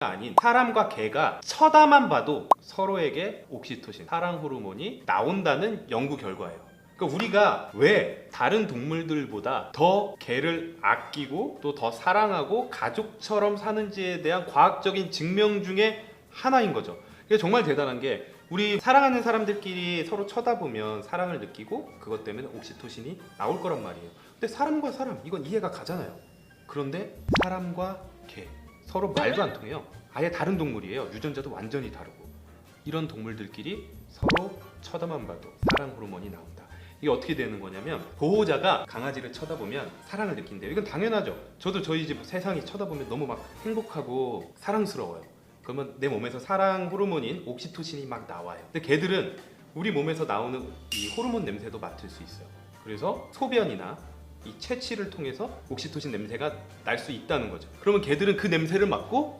아닌 사람과 개가 쳐다만 봐도 서로에게 옥시토신, 사랑 호르몬이 나온다는 연구 결과예요. 그러니까 우리가 왜 다른 동물들보다 더 개를 아끼고 또 더 사랑하고 가족처럼 사는지에 대한 과학적인 증명 중에 하나인 거죠. 이게 정말 대단한 게 우리 사랑하는 사람들끼리 서로 쳐다보면 사랑을 느끼고 그것 때문에 옥시토신이 나올 거란 말이에요. 근데 사람과 사람 이건 이해가 가잖아요. 그런데 사람과 개 서로 말도 안 통해요. 아예 다른 동물이에요. 유전자도 완전히 다르고 이런 동물들끼리 서로 쳐다만 봐도 사랑 호르몬이 나온다. 이게 어떻게 되는 거냐면 보호자가 강아지를 쳐다보면 사랑을 느낀대요. 이건 당연하죠. 저도 저희 집 세상이 쳐다보면 너무 막 행복하고 사랑스러워요. 그러면 내 몸에서 사랑 호르몬인 옥시토신이 막 나와요. 근데 개들은 우리 몸에서 나오는 이 호르몬 냄새도 맡을 수 있어요. 그래서 소변이나 이 채취를 통해서 옥시토신 냄새가 날 수 있다는 거죠. 그러면 개들은 그 냄새를 맡고